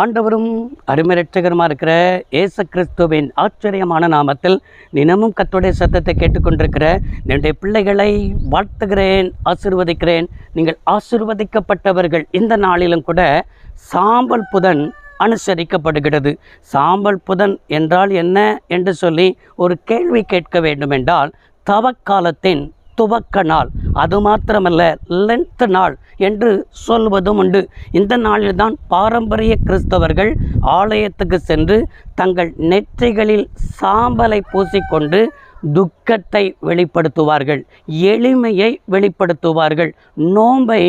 ஆண்டவரும் அருமரட்சகருமா இருக்கிற ஏச கிறிஸ்துவின் ஆச்சரியமான நாமத்தில் தினமும் கத்துடைய சத்தத்தை கேட்டுக்கொண்டிருக்கிற என்னுடைய பிள்ளைகளை வாழ்த்துகிறேன் ஆசிர்வதிக்கிறேன். நீங்கள் ஆசிர்வதிக்கப்பட்டவர்கள் இந்த நாளிலும் கூட சாம்பல் புதன் அனுசரிக்கப்படுகிறது. சாம்பல் புதன் என்றால் என்ன என்று சொல்லி ஒரு கேள்வி கேட்க வேண்டுமென்றால் தவக்காலத்தின் துவக்க நாள் அது மாத்திரமல்ல லென்த் நாள் என்று சொல்வதும் உண்டு. இந்த நாளில்தான் பாரம்பரிய கிறிஸ்தவர்கள் ஆலயத்துக்கு சென்று தங்கள் நெற்றிகளில் சாம்பலை பூசிக்கொண்டு துக்கத்தை வெளிப்படுத்துவார்கள் எளிமையை வெளிப்படுத்துவார்கள். நோன்பை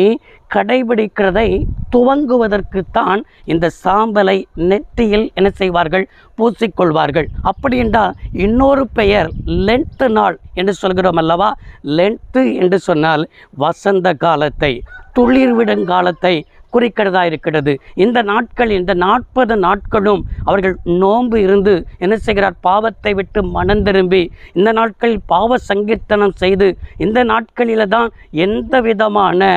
கடைபிடிக்கிறதை துவங்குவதற்குத்தான் இந்த சாம்பலை நெற்றியில் என்ன செய்வார்கள்? பூசிக்கொள்வார்கள். அப்படி என்றால் இன்னொரு பெயர் லென்த்து நாள் என்று சொல்கிறோம் அல்லவா? லென்த்து என்று சொன்னால் வசந்த காலத்தை துளிர்விடுங்காலத்தை குறிக்கிறதா இருக்கிறது. இந்த நாட்கள் இந்த நாற்பது நாட்களும் அவர்கள் நோன்பு இருந்து என்ன செய்கிறார்? பாவத்தை விட்டு மனம் திரும்பி இந்த நாட்களில் பாவ சங்கீர்த்தனம் செய்து இந்த நாட்களில் தான் எந்த விதமான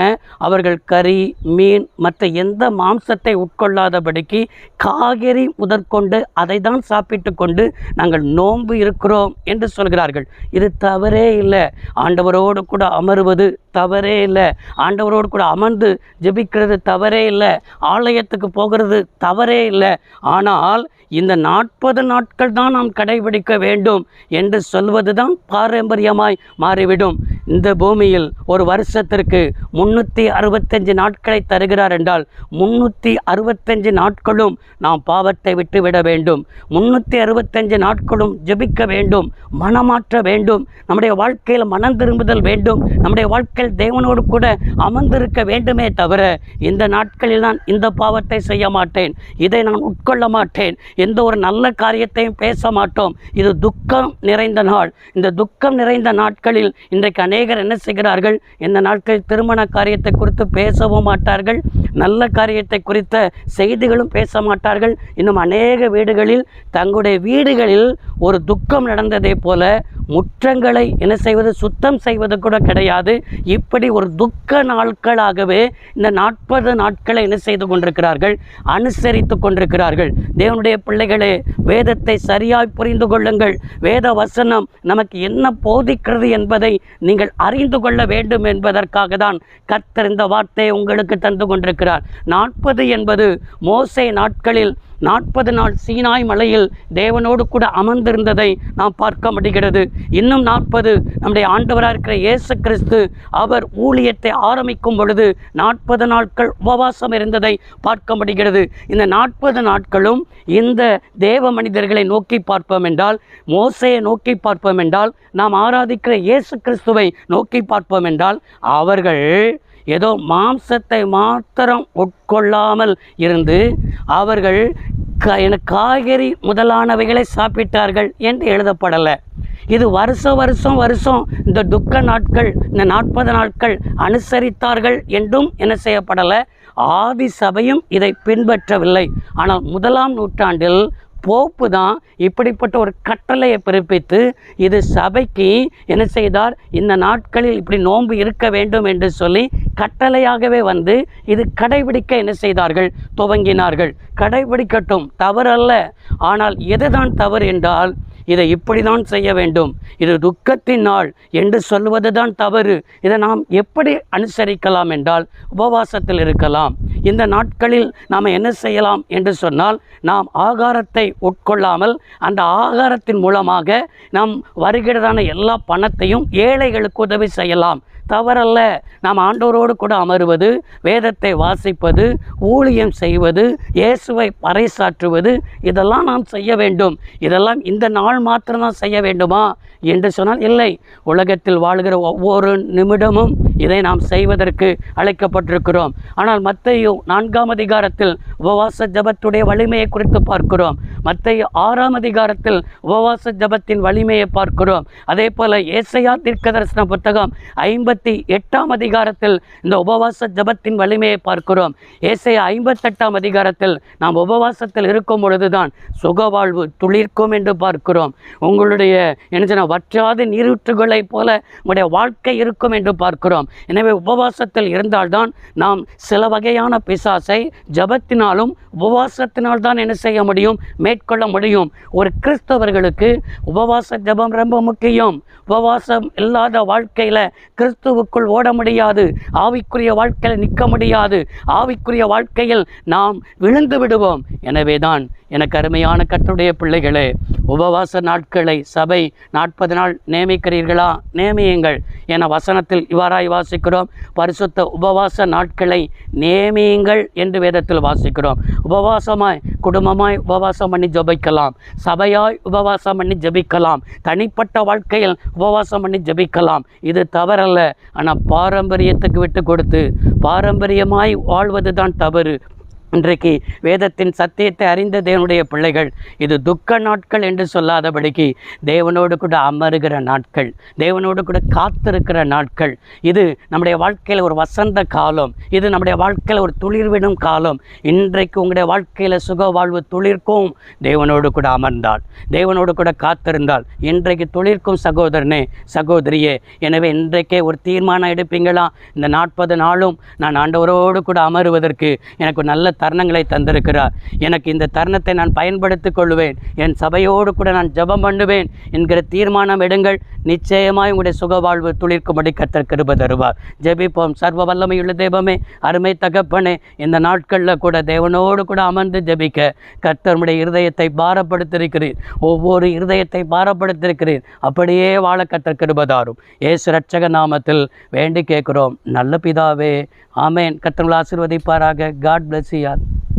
அவர்கள் கறி மீன் மற்ற எந்த மாம்சத்தை உட்கொள்ளாதபடிக்கு காய்கறி முதற்கொண்டு அதை தான் சாப்பிட்டு கொண்டு நாங்கள் நோன்பு இருக்கிறோம் என்று சொல்கிறார்கள். இது தவறே இல்லை. ஆண்டவரோடு கூட அமருவது தவறே இல்லை. ஆண்டவரோடு கூட அமர்ந்து ஜெபிக்கிறது தவறு தவறே இல்லை. ஆலயத்துக்கு போகிறது தவறே இல்லை. ஆனால் இந்த நாற்பது நாட்கள் தான் நாம் கடைபிடிக்க வேண்டும் என்று சொல்வது தான் பாரம்பரியமாய் மாறிவிடும். இந்த பூமியில் ஒரு வருஷத்திற்கு முன்னூற்றி அறுபத்தஞ்சு நாட்களை தருகிறார் என்றால் முன்னூற்றி அறுபத்தஞ்சு நாட்களும் நாம் பாவத்தை விட்டுவிட வேண்டும். முன்னூற்றி அறுபத்தஞ்சு நாட்களும் ஜெபிக்க வேண்டும் மனமாற்ற வேண்டும் நம்முடைய வாழ்க்கையில் மனம் திரும்புதல் வேண்டும் நம்முடைய வாழ்க்கையில் தேவனோடு கூட அமர்ந்திருக்க வேண்டுமே தவிர இந்த நாட்களில் நான் இந்த பாவத்தை செய்ய மாட்டேன் இதை நான் உட்கொள்ள மாட்டேன் எந்த ஒரு நல்ல காரியத்தையும் பேச மாட்டோம். இது துக்கம் நிறைந்த நாள். இந்த துக்கம் நிறைந்த நாட்களில் இன்றைக்கு அநேகர் என்ன செய்கிறார்கள்? இந்த நாட்களில் திருமண காரியத்தை குறித்து பேசவும் மாட்டார்கள். நல்ல காரியத்தை குறித்த செய்திகளும் பேச மாட்டார்கள். இன்னும் அநேக வீடுகளில் தங்களுடைய வீடுகளில் ஒரு துக்கம் நடந்ததை போல முற்றங்களை என்ன செய்வது சுத்தம் செய்வது கூட கிடையாது. இப்படி ஒரு துக்க நாட்களாகவே இந்த நாற்பது நாட்களை என்ன செய்து கொண்டிருக்கிறார்கள்? அனுசரித்து கொண்டிருக்கிறார்கள். தேவனுடைய பிள்ளைகளே வேதத்தை சரியாய் புரிந்து கொள்ளுங்கள். வேத வசனம் நமக்கு என்ன போதிக்கிறது என்பதை நீங்கள் அறிந்து கொள்ள வேண்டும் என்பதற்காக தான் கர்த்தர் இந்த வார்த்தையை உங்களுக்கு தந்து கொண்டிருக்கிறார். நாற்பது என்பது மோசை நாட்களில் நாற்பது நாள் சீனாய் மலையில் தேவனோடு கூட அமர்ந்திருந்ததை நாம் பார்க்க முடிகிறது. இன்னும் நாற்பது நம்முடைய ஆண்டவராக இருக்கிற இயேசு கிறிஸ்து அவர் ஊழியத்தை ஆரம்பிக்கும் பொழுது நாற்பது நாட்கள் உபவாசம் இருந்ததை பார்க்க முடிகிறது. இந்த நாற்பது நாட்களும் இந்த தேவ மனிதர்களை நோக்கி பார்ப்போம் என்றால் மோசையை நோக்கி பார்ப்போம் என்றால் நாம் ஆராதிக்கிற இயேசு கிறிஸ்துவை நோக்கி பார்ப்போம் என்றால் அவர்கள் ஏதோ மாம்சத்தை மாத்திரம் உட்கொள்ளாமல் இருந்து அவர்கள் க என காய்கறி முதலானவைகளை சாப்பிட்டார்கள் என்று எழுதப்படலை. இது வருஷம் வருஷம் வருஷம் இந்த துக்க நாட்கள் இந்த நாற்பது நாட்கள் அனுசரித்தார்கள் என்றும் என்ன செய்யப்படலை. ஆதி சபையும் இதை பின்பற்றவில்லை. ஆனால் முதலாம் நூற்றாண்டில் போப்பு தான் இப்படிப்பட்ட ஒரு கட்டளையை பிறப்பித்து இது சபைக்கு என்ன செய்தார்? இந்த நாட்களில் இப்படி நோன்பு இருக்க வேண்டும் என்று சொல்லி கட்டளையாகவே வந்து இது கடைபிடிக்க என்ன செய்தார்கள்? துவங்கினார்கள். கடைபிடிக்கட்டும். தவறல்ல. ஆனால் எதுதான் தவறு என்றால் இதை இப்படி தான் செய்ய வேண்டும். இது துக்கத்தின் நாள் என்று சொல்வது தான் தவறு. இதை நாம் எப்படி அனுசரிக்கலாம் என்றால் உபவாசத்தில் இருக்கலாம். இந்த நாட்களில் நாம் என்ன செய்யலாம் என்று சொன்னால் நாம் ஆகாரத்தை உட்கொள்ளாமல் அந்த ஆகாரத்தின் மூலமாக நாம் வருகிறதான எல்லா பணத்தையும் ஏழைகளுக்கு உதவி செய்யலாம். தவறல்ல. நாம் ஆண்டோரோடு கூட அமருவது வேதத்தை வாசிப்பது ஊழியம் செய்வது இயேசுவை பறைசாற்றுவது இதெல்லாம் நாம் செய்ய வேண்டும். இதெல்லாம் இந்த நாள் மாத்திரம்தான் செய்ய வேண்டுமா? என்று சொன்னால் இல்லை. உலகத்தில் வாழ்கிற ஒவ்வொரு நிமிடமும் இதை நாம் செய்வதற்கு அழைக்கப்பட்டிருக்கிறோம். ஆனால் மத்தையும் நான்காம் அதிகாரத்தில் உபவாச ஜபத்துடைய வலிமையை குறித்து பார்க்கிறோம். மத்தையோ ஆறாம் அதிகாரத்தில் உபவாச ஜபத்தின் வலிமையை பார்க்கிறோம். அதே போல ஏசையா தீர்க்க தரிசன புத்தகம் ஐம்பத்தி எட்டாம் அதிகாரத்தில் இந்த உபவாச ஜபத்தின் வலிமையை பார்க்கிறோம். ஏசையா ஐம்பத்தெட்டாம் அதிகாரத்தில் நாம் உபவாசத்தில் இருக்கும் பொழுதுதான் சுகவாழ்வு துளிர்க்கும் என்று பார்க்கிறோம். உங்களுடைய என்ன வற்றாது நீரூற்றுகளைப் போல உங்களுடைய வாழ்க்கை இருக்கும் என்று பார்க்கிறோம். எனவே உபவாசத்தில் இருந்தால்தான் நாம் சில வகையான பிசாசை ஜபத்தினாலும் உபவாசத்தினால் தான் என்ன செய்ய முடியும்? மேற்கொள்ள முடியும். ஒரு கிறிஸ்தவர்களுக்கு உபவாச ஜபம் ரொம்ப முக்கியம். உபவாசம் இல்லாத வாழ்க்கையில் கிறிஸ்துவுக்குள் ஓட முடியாது. ஆவிக்குரிய வாழ்க்கையில் நிற்க முடியாது. ஆவிக்குரிய வாழ்க்கையில் நாம் விழுந்து விடுவோம். எனவே தான் எனக்கு அருமையான கற்றுடைய பிள்ளைகளே உபவாச நாட்களை சபை நாற்பது நாள் நியமிக்கிறீர்களா நியமியுங்கள் என வசனத்தில் இவ்வாறாய் வாசிக்கிறோம். பரிசுத்த உபவாச நாட்களை நியமியுங்கள் என்று வேதத்தில் வாசிக்கிறோம். உபவாசமாய் குடும்பமாய் உபவாசம் பண்ணி ஜெபிக்கலாம். சபையாய் உபவாசம் பண்ணி ஜெபிக்கலாம். தனிப்பட்ட வாழ்க்கையில் உபவாசம் பண்ணி ஜெபிக்கலாம். இது தவறல்ல. ஆனால் பாரம்பரியத்துக்கு விட்டு கொடுத்து பாரம்பரியமாய் வாழ்வது தான் தவறு. இன்றைக்கு வேதத்தின் சத்தியத்தை அறிந்த தேவனுடைய பிள்ளைகள் இது துக்க நாட்கள் என்று சொல்லாதபடிக்கு தேவனோடு கூட அமருகிற நாட்கள் தேவனோடு கூட காத்திருக்கிற நாட்கள். இது நம்முடைய வாழ்க்கையில் ஒரு வசந்த காலம் இது நம்முடைய வாழ்க்கையில் ஒரு துளிர்விடும் காலம். இன்றைக்கு உங்களுடைய வாழ்க்கையில் சுக வாழ்வு துளிர்க்கும் தேவனோடு கூட அமர்ந்தால் தேவனோடு கூட காத்திருந்தால் இன்றைக்கு துளிர்க்கும் சகோதரனே சகோதரியே எனவே இன்றைக்கே ஒரு தீர்மானம் எடுப்பீங்களா? இந்த நாற்பது நாளும் நான் ஆண்டவரோடு கூட அமருவதற்கு எனக்கு நல்ல தருணங்களை தந்திருக்கிறார். எனக்கு இந்த தருணத்தை நான் பயன்படுத்திக் கொள்வேன். என் சபையோடு கூட நான் ஜெபம் பண்ணுவேன் என்கிற தீர்மானம் எடுங்கள். நிச்சயமாய் உங்களுடைய சுகவாழ்வு துளிர்க்கும்படி கத்தர் கிருப தருவார். ஜெபிப்போம். சர்வ வல்லமையுள்ள தெய்வமே அருமை தகப்பனே இந்த நாட்களில் கூட தேவனோடு கூட அமர்ந்து ஜெபிக்க கர்த்தருடைய இருதயத்தை பாரப்படுத்திருக்கிறேன் ஒவ்வொரு இருதயத்தை பாரப்படுத்திருக்கிறேன் அப்படியே வாழ கத்தர் கிருபதாரும் ஏசு ரட்சக நாமத்தில் வேண்டி கேட்குறோம். நல்ல பிதாவே ஆமேன். கர்த்தங்களை ஆசீர்வதிப்பாராக. காட் பிளஸ் யா धन्यवाद